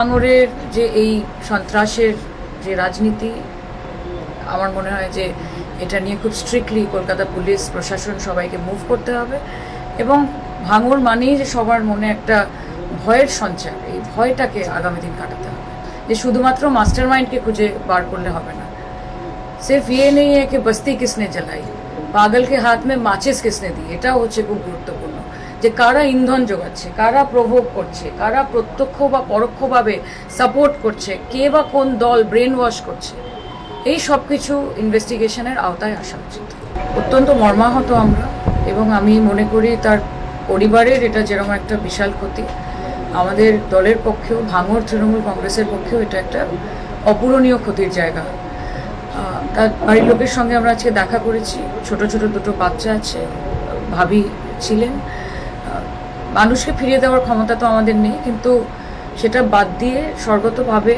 ভাঙরের যে এই সন্ত্রাসের যে রাজনীতি, আমার মনে হয় যে এটা নিয়ে খুব স্ট্রিক্টলি কলকাতা পুলিশ, প্রশাসন সবাইকে মুভ করতে হবে এবং ভাঙর মানেই যে সবার মনে একটা ভয়ের সঞ্চার, এই ভয়টাকে আগামী দিন কাটাতে হবে। যে শুধুমাত্র মাস্টার মাইন্ডকে খুঁজে বার করলে হবে না। সেফ ইয়ে নেই হ্যাঁ কি বস্তি কিসনে জ্বালাই পাগলকে হাত মে মাচিস কিসনে দিই এটাও হচ্ছে খুব গুরুত্বপূর্ণ। যে কারা ইন্ধন যোগাচ্ছে, কারা প্রভোগ করছে, কারা প্রত্যক্ষ বা পরোক্ষভাবে সাপোর্ট করছে, কে বা কোন দল ব্রেন ওয়াশ করছে, এই সব কিছু ইনভেস্টিগেশনের আওতায় আসা উচিত। অত্যন্ত মর্মাহত আমরা এবং আমি মনে করি তার পরিবারের এটা যেরকম একটা বিশাল ক্ষতি, আমাদের দলের পক্ষেও ভাঙর তৃণমূল কংগ্রেসের পক্ষেও এটা একটা অপূরণীয় ক্ষতির জায়গা। তার বাড়ির লোকের সঙ্গে আমরা আজকে দেখা করেছি, ছোট ছোট দুটো বাচ্চা আছে, ভাবি ছিলেন। মানুষকে ফিরিয়ে দেওয়ার ক্ষমতা তো আমাদের নেই, কিন্তু সেটা বাদ দিয়ে স্বর্গতভাবে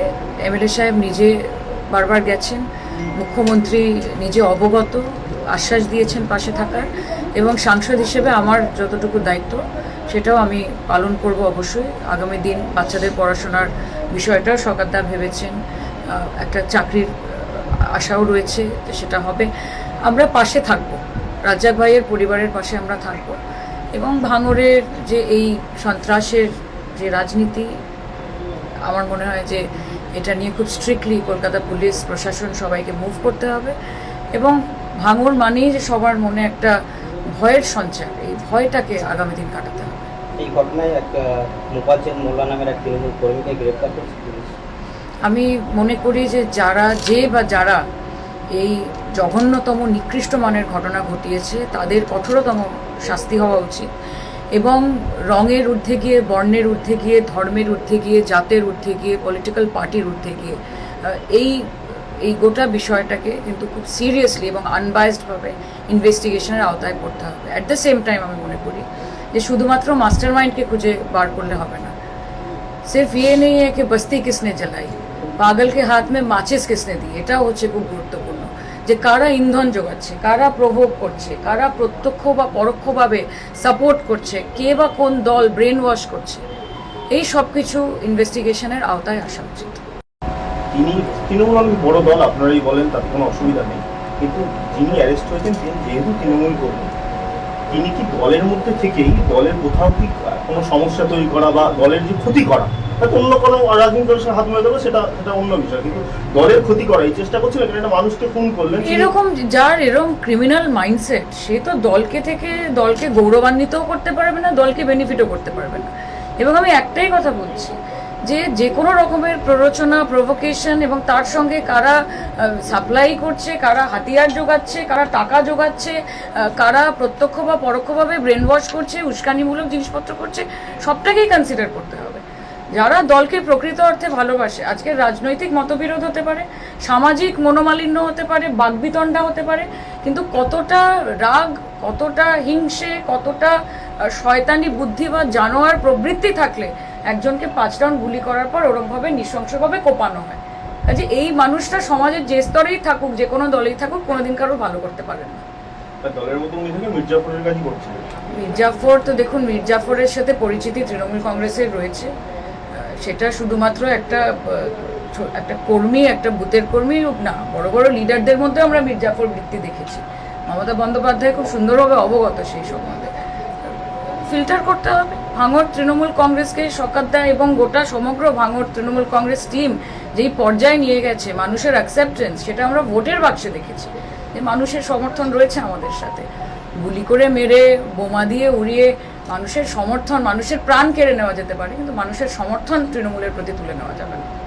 এমএলএ সাহেব নিজে বারবার গেছেন, মুখ্যমন্ত্রী নিজে অবগত, আশ্বাস দিয়েছেন পাশে থাকার, এবং সাংসদ হিসেবে আমার যতটুকু দায়িত্ব, সেটাও আমি পালন করব অবশ্যই। আগামী দিন বাচ্চাদের পড়াশোনার বিষয়টাও সরকারদা ভেবেছেন একটা চাকরির আশাও রয়েছে সেটা হবে। আমরা পাশে থাকব। রাজ্জাক ভাইয়ের পরিবারের পাশে আমরা থাকব। এবং ভাঙরের যে এই সন্ত্রাসের যে রাজনীতি আমার মনে হয় যে এটা নিয়ে খুব স্ট্রিক্টলি কলকাতা পুলিশ প্রশাসন সবাইকে মুভ করতে হবে। এবং ভাঙর মানেই যে সবার মনে একটা ভয়ের সঞ্চার এই ভয়টাকে আগামী দিন কাটাতে হবে। এই ঘটনায় এক মোবাজ্জেদ মোল্লা নামের এক তৃণমূল কর্মীকে গ্রেপ্তার করেছে পুলিশ। আমি মনে করি যে যারা যে বা যারা এই জঘন্যতম, নিকৃষ্ট মানের ঘটনা ঘটিয়েছে, তাদের কঠোরতম শাস্তি হওয়া উচিত। এবং রঙের ঊর্ধ্বে গিয়ে, বর্ণের ঊর্ধ্বে গিয়ে, ধর্মের ঊর্ধ্বে গিয়ে, জাতের ঊর্ধ্বে গিয়ে পলিটিক্যাল পার্টির ঊর্ধ্বে গিয়ে এই এই গোটা বিষয়টাকে কিন্তু খুব সিরিয়াসলি এবং আনবায়াসডভাবে ইনভেস্টিগেশনের আওতায় পড়তে হবে। অ্যাট দ্য সেম টাইম আমি মনে করি যে শুধুমাত্র মাস্টার মাইন্ডকে খুঁজে বার করলে হবে না। সিফ ইয়ে নেই কে বস্তি কিসনে জ্বালাই পাগলকে হাত মে মাচিস কিসনে দিই এটাও হচ্ছে খুব গুরুত্বপূর্ণ। যে কারা ইন্ধন যোগাচ্ছে, কারা প্রভোগ করছে, কারা প্রত্যক্ষ বা পরোক্ষভাবে সাপোর্ট করছে, কে বা কোন দল ব্রেন ওয়াশ করছে, এই সব কিছু ইনভেস্টিগেশনের আওতায় আসা উচিত। তিনি তৃণমূল অনেক বড় দল, আপনারাই বলেন, তাতে কোনো অসুবিধা নেই। কিন্তু যিনি অ্যারেস্ট হয়েছেন, তিনি যেহেতু তৃণমূল কর্মী, তিনি কি দলের মধ্যে থেকেই দলের কোথাও কি কোনো সমস্যা তৈরি করা বা দলের যে ক্ষতি করা অন্য কোনো রাজনৈতিক দলের সাথে হাত মেরে দেবো সেটা সেটা অন্য বিষয়। কিন্তু দলের ক্ষতি করা এই চেষ্টা করছিলেন কারণ একটা মানুষকে খুন করলেন এরকম যার এরকম ক্রিমিনাল মাইন্ডসেট সে তো দলকে থেকে দলকে গৌরবান্বিতও করতে পারবে না, দলকে বেনিফিটও করতে পারবে না। এবং আমি একটাই কথা বলছি, যে যে কোনো রকমের প্ররোচনা প্রভোকেশন এবং তার সঙ্গে কারা সাপ্লাই করছে, কারা হাতিয়ার যোগাচ্ছে, কারা টাকা যোগাচ্ছে কারা প্রত্যক্ষ বা পরোক্ষভাবে ব্রেন ওয়াশ করছে, উস্কানিমূলক জিনিসপত্র করছে, সবটাকেই কনসিডার করতে হবে। যারা দলকে প্রকৃত অর্থে ভালোবাসে আজকের রাজনৈতিক মতবিরোধ হতে পারে সামাজিক মনোমালিন্য হতে পারে বাগবিতণ্ডা হতে পারে কিন্তু কতটা রাগ কতটা হিংসে কতটা শয়তানি বুদ্ধি বা জানোয়ার প্রবৃত্তি থাকলে একজনকে পাঁচ রাউন্ড গুলি করার পর ওরমভাবে নৃশংসভাবে কোপানো হয়। কাজে এই মানুষটা সমাজের যে স্তরেই থাকুক যে কোনো দলেই থাকুক কোনোদিন কারও ভালো করতে পারেন না। মির্জাফর তো দেখুন মির্জাফরের সাথে পরিচিতি তৃণমূল কংগ্রেসের রয়েছে। সেটা শুধুমাত্র একটা একটা কর্মী, একটা বুথের কর্মী না, বড় বড় লিডারদের মধ্যে আমরা মির্জাফর বৃত্তি দেখেছি। মমতা বন্দ্যোপাধ্যায় খুব সুন্দরভাবে অবগত সেই সম্বন্ধে। ফিল্টার করতে হবে। ভাঙর তৃণমূল কংগ্রেসকে সকাদ্দা এবং গোটা সমগ্র ভাঙর তৃণমূল কংগ্রেস টিম যেই পর্যায়ে নিয়ে গেছে, মানুষের অ্যাকসেপ্টেন্স সেটা আমরা ভোটের বাক্সে দেখেছি। যে মানুষের সমর্থন রয়েছে আমাদের সাথে। গুলি করে মেরে, বোমা দিয়ে উড়িয়ে মানুষের সমর্থন, মানুষের প্রাণ কেড়ে নেওয়া যেতে পারে, কিন্তু মানুষের সমর্থন তৃণমূলের প্রতি তুলে নেওয়া যাবে না।